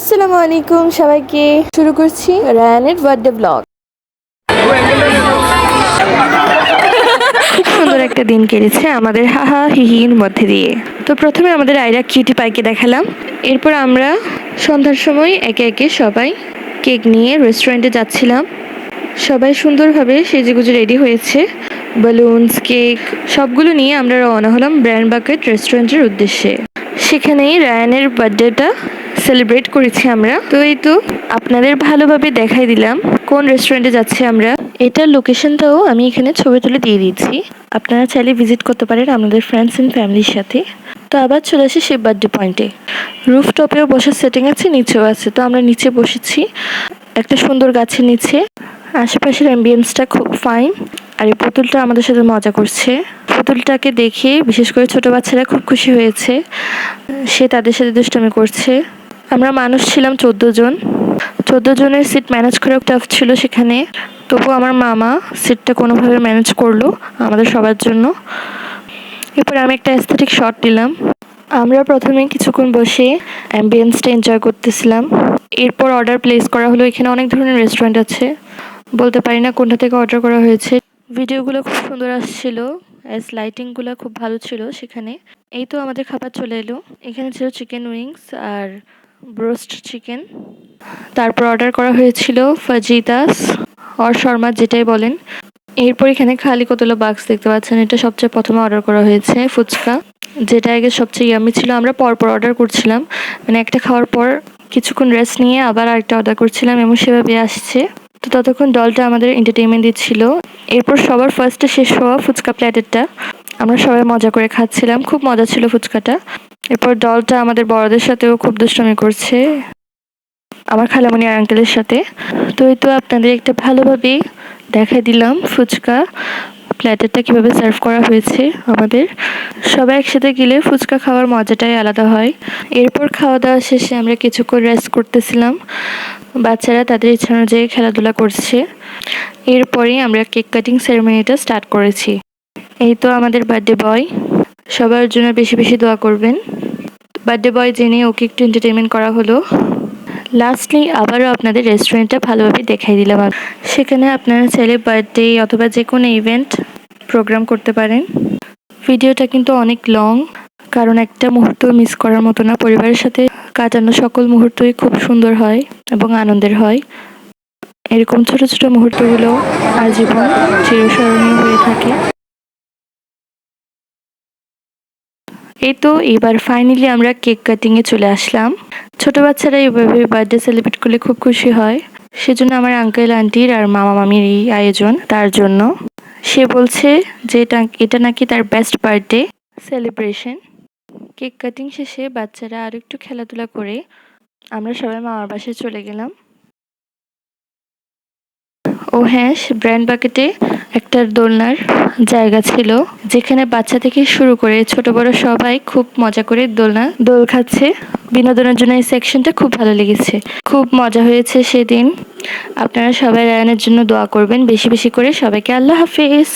আসসালামু আলাইকুম সবাইকে। শুরু করছি রায়ানের বার্থডে ব্লগ সুন্দর একটা দিন কেটেছে আমাদের হাহা হিহির মধ্যে দিয়ে। তো প্রথমে আমাদের আয়রা কিউটি পাইকে দেখালাম। এরপর আমরা সন্ধ্যার সময় একে একে সবাই কেক নিয়ে রেস্টুরেন্টে যাচ্ছিলাম। সবাই সুন্দরভাবে সেজেগুজে রেডি হয়েছে। বেলুনস কেক সবগুলো নিয়ে আমরা রওনা হলাম ব্র্যান্ড বাকেট রেস্টুরেন্টের উদ্দেশ্যে। সেখানেই রায়ানের বার্থডেটা সেলিব্রেট করেছি আমরা। তো এই তো আপনাদের ভালোভাবে দেখাই দিলাম কোন রেস্টুরেন্টে যাচ্ছি আমরা। এটার লোকেশনটাও আমি এখানে ছবি তুলে দিয়ে দিচ্ছি আপনারা চাইলে ভিজিট করতে পারেন আমাদের ফ্রেন্ডস অ্যান্ড ফ্যামিলির সাথে। তো আবার চলে আসি সেই বার্থডে পয়েন্টে রুফটপেও বসার সেটিং আছে, নিচেও আছে। তো আমরা নিচে বসেছি। একটা সুন্দর গাছের নিচে। আশেপাশের অ্যাম্বিয়েন্সটা খুব ফাইন আর এই পুতুলটা আমাদের সাথে মজা করছে। পুতুলটাকে দেখে বিশেষ করে ছোট বাচ্চারা খুব খুশি হয়েছে। সে তাদের সাথে দুষ্টামি করছে। আমরা মানুষ ছিলাম চোদ্দ জন। চোদ্দ জনের সিট ম্যানেজ করা টাফ ছিল সেখানে। তবু আমার মামা সিটটা কোনোভাবে ম্যানেজ করল আমাদের সবার জন্য। এরপর আমি একটা অ্যাস্থেটিক শট নিলাম আমরা প্রথমে কিছুক্ষণ বসে অ্যাম্বিয়েন্সটা এনজয় করতেছিলাম। এরপর অর্ডার প্লেস করা হলো। এখানে অনেক ধরনের রেস্টুরেন্ট আছে। বলতে পারি না কোনটা থেকে অর্ডার করা হয়েছে। ভিডিওগুলো খুব সুন্দর আসছিল। অ্যাজ লাইটিংগুলো খুব ভালো ছিল সেখানে। এই তো আমাদের খাবার চলে এলো। এখানে ছিল চিকেন উইংস আর ব্রোস্ট চিকেন। তারপর অর্ডার করা হয়েছিল ফাজিতাস অর শর্মা, যেটাই বলেন। এরপর এখানে খালি কতগুলো বাক্স দেখতে পাচ্ছেন? এটা সবচেয়ে প্রথমে অর্ডার করা হয়েছে ফুচকা, যেটা আগে সবচেয়ে ইয়ামি ছিল। আমরা পরপর অর্ডার করছিলাম। মানে একটা খাওয়ার পর কিছুক্ষণ রেস্ট নিয়ে আবার আরেকটা অর্ডার করছিলাম এবং সেভাবে আসছে। তো ততক্ষণ দলটা আমাদের এন্টারটেনমেন্ট দিচ্ছিল। এরপর সবার ফার্স্টে শেষ হওয়া ফুচকা প্ল্যাটেরটা আমরা সবাই মজা করে খাচ্ছিলাম। খুব মজা ছিল ফুচকাটা। এরপর দলটা আমাদের বড়দের সাথেও খুব দুষ্টমি করছে। আমার খালামণি আর আঙ্কেলের সাথে। তো এই তো আপনাদের একটা ভালোভাবে দেখাই দিলাম ফুচকা। প্ল্যাটারটা কীভাবে সার্ভ করা হয়েছে আমাদের। সবাই একসাথে গেলে ফুচকা খাওয়ার মজাটাই আলাদা হয়। এরপর খাওয়া দাওয়া শেষে আমরা কিছুক্ষণ রেস্ট করতেছিলাম। বাচ্চারা তাদের ইচ্ছা অনুযায়ী খেলাধুলা করছে। এরপরেই আমরা কেক কাটিং সেরেমনিটা স্টার্ট করেছি। এই তো আমাদের বার্থডে বয় সবার জন্য বেশি বেশি দোয়া করবেন। বার্থডে বয় জেনে ওকে একটু এন্টারটেনমেন্ট করা হলো। লাস্টলি আবারও আপনাদের রেস্টুরেন্টটা ভালোভাবে দেখাই দিলাম সেখানে আপনারা চাইলে বার্থডে অথবা যে কোনো ইভেন্ট প্রোগ্রাম করতে পারেন। ভিডিওটা কিন্তু অনেক লং কারণ একটা মুহূর্ত মিস করার মতো না। পরিবারের সাথে কাটানো সকল মুহূর্তই খুব সুন্দর হয় এবং আনন্দের হয়। এরকম ছোট ছোট মুহূর্তগুলো আজীবন চিরস্মরণীয় হয়ে থাকে। এই তো, এবার ফাইনালি আমরা কেক কাটিংয়ে চলে আসলাম। ছোট বাচ্চারা এভাবে বার্থডে সেলিব্রেট করলে খুব খুশি হয়। সেজন্য আমার আঙ্কেল আন্টির আর মামা মামির এই আয়োজন, তার জন্য। সে বলছে যে এটা এটা নাকি তার best birthday celebration cake cutting শেষে বাচ্চারা আরও একটু খেলাধুলা করে, আমরা সবাই মামার বাসায় চলে গেলাম। ও হ্যাঁ ব্র্যান্ড বাকেটে একটা দোলনার জায়গা ছিল, যেখানে বাচ্চা থেকে শুরু করে ছোট বড় সবাই খুব মজা করে দোলনা, দোল খাচ্ছে। বিনোদনের জন্য এই সেকশনটা খুব ভালো লেগেছে। খুব মজা হয়েছে সেদিন। আপনারা সবাই রায়নের জন্য দোয়া করবেন। বেশি বেশি করে সবাইকে আল্লাহ হাফিজ।